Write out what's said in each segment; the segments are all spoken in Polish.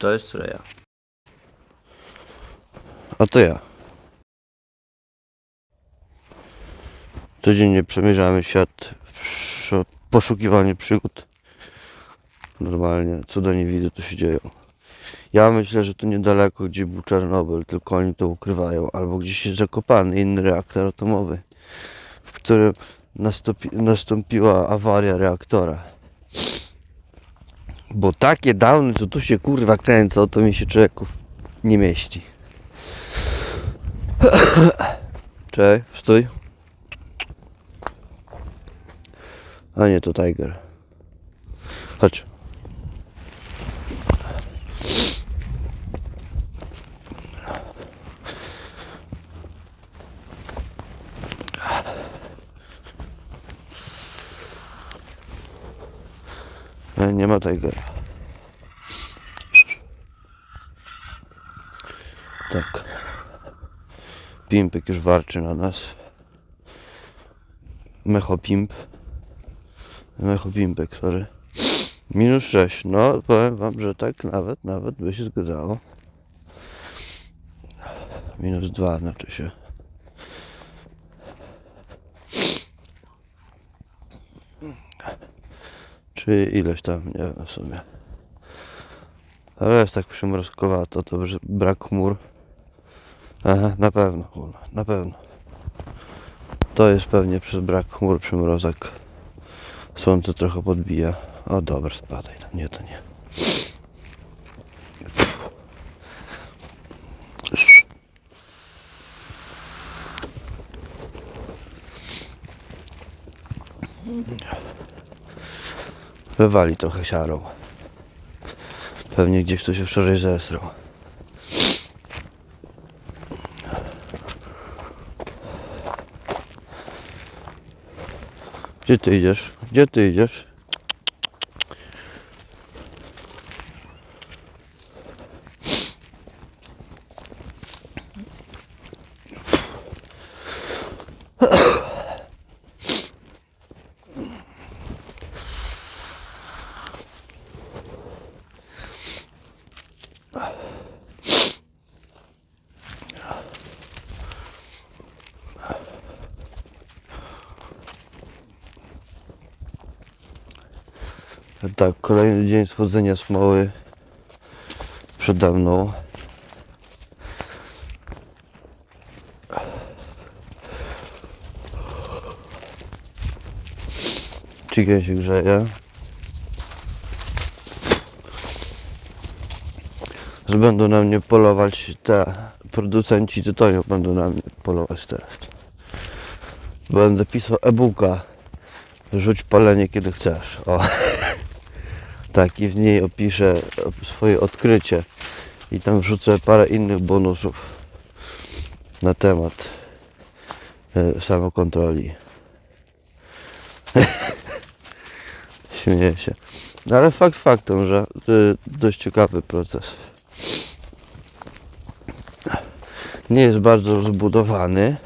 To jest Reja. A to ja. Codziennie przemierzamy świat w poszukiwaniu przygód. Normalnie, co do nie widzę, to się dzieją. Ja myślę, że tu niedaleko, gdzie był Czarnobyl, tylko oni to ukrywają. Albo gdzieś jest zakopany inny reaktor atomowy, w którym nastąpi, nastąpiła awaria reaktora. Bo takie dawny, co tu się kurwa kręcą, to mi się człowieków nie mieści. Cześć, stój. A nie, to Tiger. Chodź. Ma Tigera. Tak. Pimpek już warczy na nas. Mechopimp. Mechopimpek, sorry. Minus 6. No, powiem wam, że tak nawet, nawet by się zgadzało. Minus 2 znaczy się. Czy ileś tam, nie wiem w sumie. Ale jest tak przymrozkowato, to że brak chmur. Aha, na pewno, na pewno. To jest pewnie przez brak chmur przymrozek. Słońce trochę podbija. O dobra, spadaj tam. Nie, to nie. Wywali trochę siarą. Pewnie gdzieś tu się wczoraj zesrał. Gdzie ty idziesz? Gdzie ty idziesz? Tak, kolejny dzień schodzenia smoły przede mną. Chicken się grzeje. Że będą na mnie polować te producenci tytoniu będą na mnie polować teraz. Będę pisał e-booka. Rzuć palenie kiedy chcesz. O. Tak, i w niej opiszę swoje odkrycie i tam wrzucę parę innych bonusów na temat e, samokontroli. Śmieję się. No ale fakt faktem, że e, dość ciekawy proces. Nie jest bardzo rozbudowany,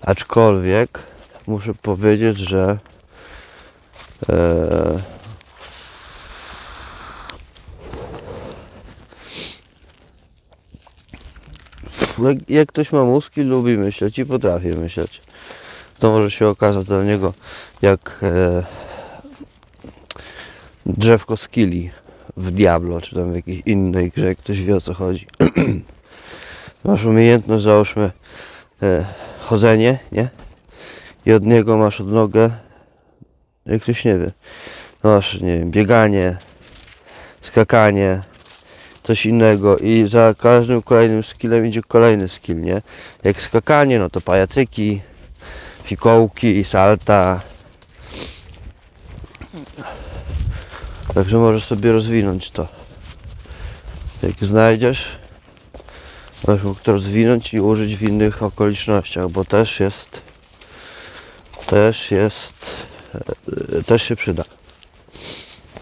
aczkolwiek muszę powiedzieć, że e, jak, jak ktoś ma mózg i lubi myśleć i potrafi myśleć, to może się okazać dla niego jak e, drzewko skilli w Diablo, czy tam w jakiejś innej grze, ktoś wie o co chodzi. masz umiejętność, załóżmy e, chodzenie, nie? I od niego masz odnogę, jak ktoś nie wie, no masz, nie wiem, bieganie, skakanie, coś innego i za każdym kolejnym skillem idzie kolejny skill, nie? Jak skakanie, no to pajacyki, fikołki i salta. Także możesz sobie rozwinąć to. Jak znajdziesz, możesz mógł to rozwinąć i użyć w innych okolicznościach, bo też jest też jest e, też się przyda.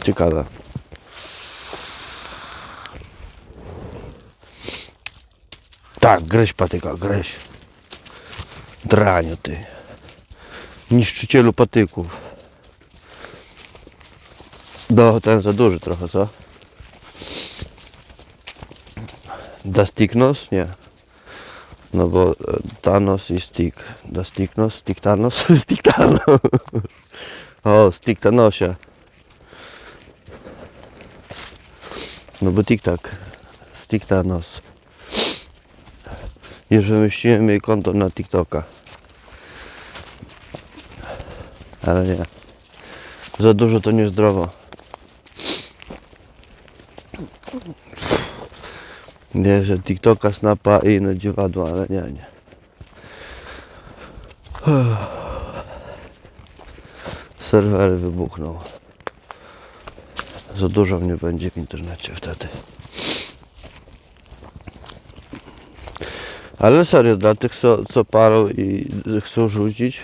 Ciekawe. Tak, gryź patyka, gryź. Draniu ty. Niszczycielu patyków. No, ten za duży trochę, co? Dastiknos? Nie. No bo e, Thanos i Stick. Dastiknos, Stick Thanos, Stick Thanos. O, Stick Thanosie. No bo TikTok. Stick Thanos. Już wymyśliłem jej konto na TikToka. Ale nie. Za dużo to niezdrowo. Nie, że TikToka, Snapa i inne dziwadła, ale nie, nie. Serwery wybuchną. Za dużo mnie będzie w internecie wtedy. Ale serio, dla tych co, co palą i chcą rzucić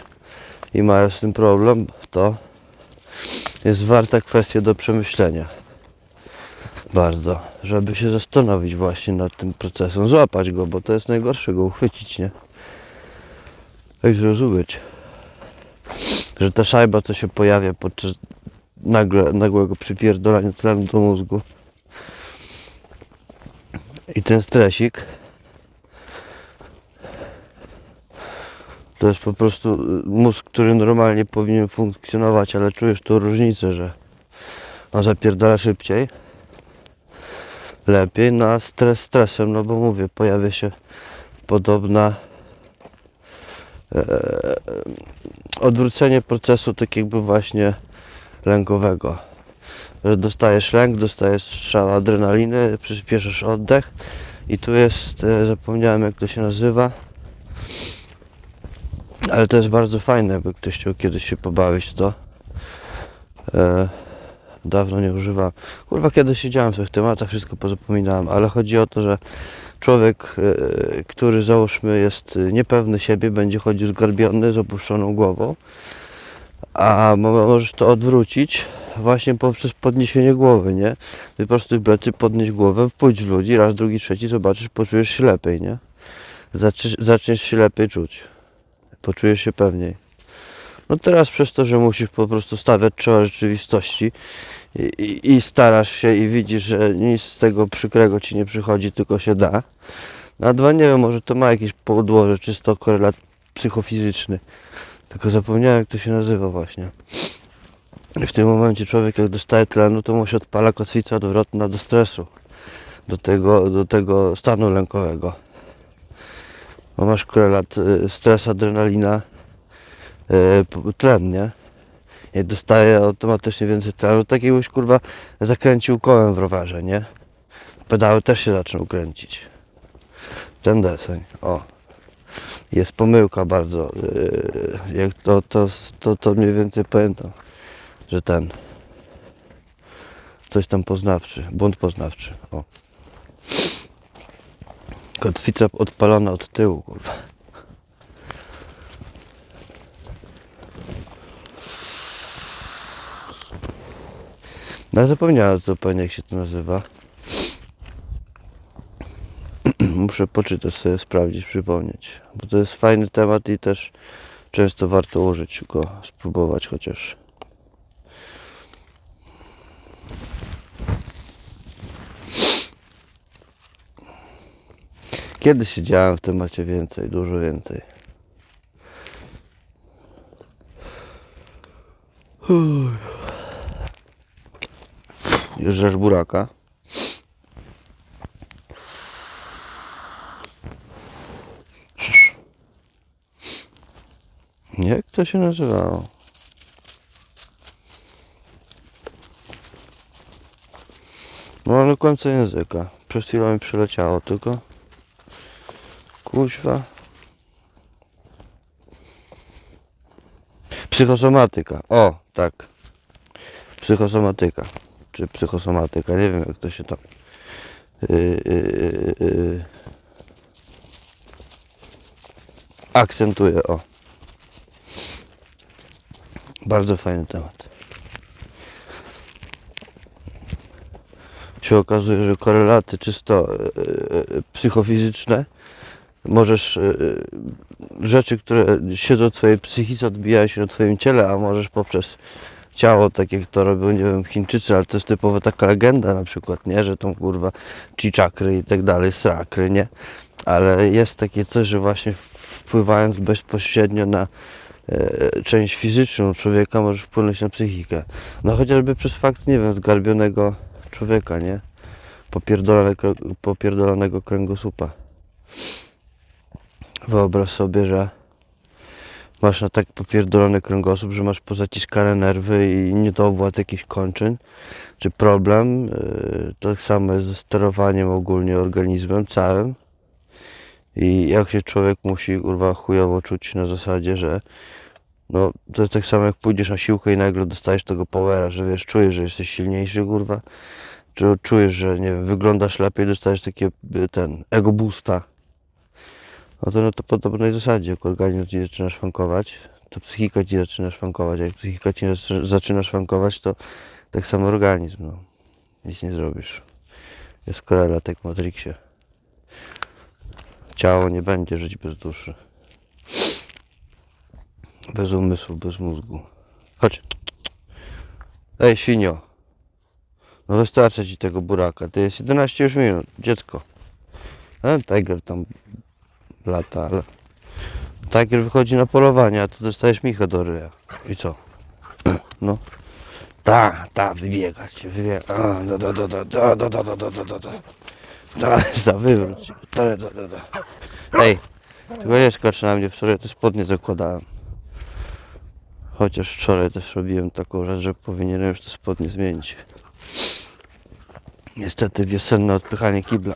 i mają z tym problem, to jest warta kwestia do przemyślenia. Bardzo, żeby się zastanowić właśnie nad tym procesem, złapać go, bo to jest najgorsze go uchwycić, nie? Jak zrozumieć, że ta szajba, co się pojawia podczas nagle, nagłego przypierdolania tlenu do mózgu i ten stresik to jest po prostu y, mózg, który normalnie powinien funkcjonować, ale czujesz tą różnicę, że on zapierdala szybciej lepiej, no stres stresem, no bo mówię, pojawia się podobna e, odwrócenie procesu tak jakby właśnie lękowego. Że dostajesz lęk, dostajesz strzał adrenaliny, przyspieszasz oddech i tu jest, e, zapomniałem jak to się nazywa, ale to jest bardzo fajne, by ktoś chciał kiedyś się pobawić w to. E, dawno nie używam. Kurwa, kiedyś siedziałem w tych tematach, wszystko pozapominałem, ale chodzi o to, że człowiek, e, który załóżmy jest niepewny siebie, będzie chodził zgarbiony, z opuszczoną głową, a mo- możesz to odwrócić właśnie poprzez podniesienie głowy, nie? Wyprostuj plecy, podnieś głowę, pójdź w ludzi, raz, drugi, trzeci, zobaczysz, poczujesz się lepiej, nie? Zaczy- zaczniesz się lepiej czuć. Poczujesz się pewniej. No teraz przez to, że musisz po prostu stawiać czoła rzeczywistości i, i, i starasz się i widzisz, że nic z tego przykrego ci nie przychodzi, tylko się da. No a dwa, nie wiem, może to ma jakieś podłoże, czysto korelat psychofizyczny. Tylko zapomniałem, jak to się nazywa właśnie. I w tym momencie człowiek, jak dostaje tlenu, to mu się odpala kotwica odwrotna do stresu. Do tego, do tego stanu lękowego. Bo masz korelat y, stres, adrenalina, y, tlen, nie? I dostaje automatycznie więcej tlenu. Tak jakbyś kurwa zakręcił kołem w rowerze, nie? Pedały też się zaczną kręcić. Ten deseń, o. Jest pomyłka bardzo. y, Jak to, to, to, to mniej więcej pamiętam, że ten. Coś tam poznawczy, błąd poznawczy. O. Kotwica odpalona od tyłu, kurwa. No zapomniałem co pewnie jak się to nazywa. Muszę poczytać sobie, sprawdzić, przypomnieć. Bo to jest fajny temat i też często warto użyć go, spróbować chociaż. Kiedyś siedziałem w temacie więcej, dużo więcej. Jeżdżasz buraka. Jak to się nazywało? No ale końca języka. Przez chwilę mi przeleciało tylko. Kuźwa. Psychosomatyka. O, tak. Psychosomatyka. Czy psychosomatyka. Nie wiem jak to się tam. Yy, yy, yy. Akcentuje. O. Bardzo fajny temat. Się okazuje, że korelaty czysto e, e, psychofizyczne możesz e, e, rzeczy, które siedzą w twojej psychice, odbijają się na twoim ciele, a możesz poprzez ciało, tak jak to robią, nie wiem, Chińczycy, ale to jest typowo taka legenda na przykład, nie? Że tą kurwa chi czakry i tak dalej, srakry, nie? Ale jest takie coś, że właśnie wpływając bezpośrednio na e, część fizyczną człowieka może wpłynąć na psychikę. No chociażby przez fakt, nie wiem, zgarbionego człowieka, nie? Popierdolonego, popierdolonego kręgosłupa. Wyobraź sobie, że masz na tak popierdolony kręgosłup, że masz pozaciskane nerwy i niedowład jakichś kończyn, czy problem, yy, tak samo jest ze sterowaniem ogólnie organizmem całym i jak się człowiek musi kurwa chujowo czuć na zasadzie, że no to jest tak samo jak pójdziesz na siłkę i nagle dostajesz tego powera, że wiesz, czujesz, że jesteś silniejszy kurwa, czy czujesz, że nie wiem, wyglądasz lepiej, dostajesz takie y, ten ego boosta. No to na to podobnej zasadzie, jak organizm ci zaczyna szwankować, to psychika ci zaczyna szwankować, a jak psychika ci zaczy- zaczyna szwankować, to tak samo organizm, no. Nic nie zrobisz. Jest korelat w Matrixie. Ciało nie będzie żyć bez duszy. Bez umysłu, bez mózgu. Chodź. Ej, świnio. No wystarczy ci tego buraka. To jest 11 już minut. Dziecko. E, Tiger tam lata, ale... Tiger wychodzi na polowanie, a ty dostajesz micha do ryja. I co? No. Ta, ta, wybiega się, wybiega. A, da, da, da, da, da, da, da, da, da, da, da, da. Da, da, wywróć. Da, da, da, da. Ej, tylko nie skacz na mnie, wczoraj te spodnie zakładałem. Chociaż wczoraj też robiłem taką rzecz, że powinienem już te spodnie zmienić. Niestety wiosenne odpychanie kibla.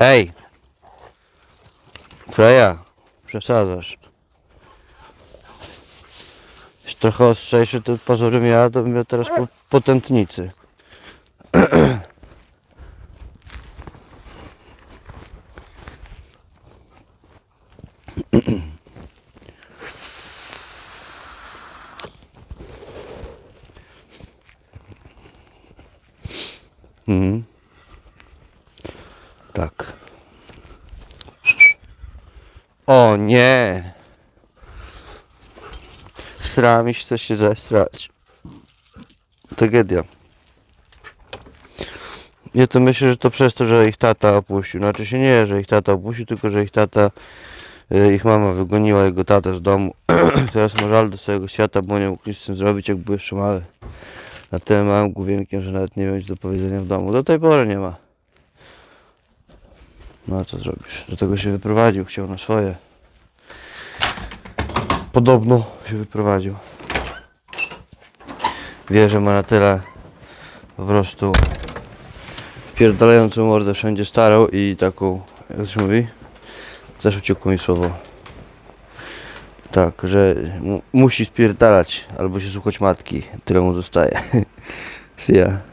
Ej! Freja, przesadzasz. Jeśli trochę ostrzejszy te pazury miała, to bym miał teraz po, po tętnicy. Mhm. Tak. O nie! Sra mi się, chce się zesrać. Tragedia. Ja to myślę, że to przez to, że ich tata opuścił. Znaczy się nie, że ich tata opuścił, tylko że ich tata, y, ich mama wygoniła jego tatę z domu. Teraz ma żal do swojego świata, bo nie mógł nic z tym zrobić, jak był jeszcze mały. Na tyle małym główienkiem, że nawet nie miał nic do powiedzenia w domu. Do tej pory nie ma. No co zrobisz? Do tego się wyprowadził, chciał na swoje. Podobno się wyprowadził. Wie, że ma na tyle po prostu wpierdalającą mordę wszędzie starą i taką, jak się mówi? Też uciekło mi słowo. Tak, że mu, musi spierdalać albo się słuchać matki. Tyle mu zostaje. See ya.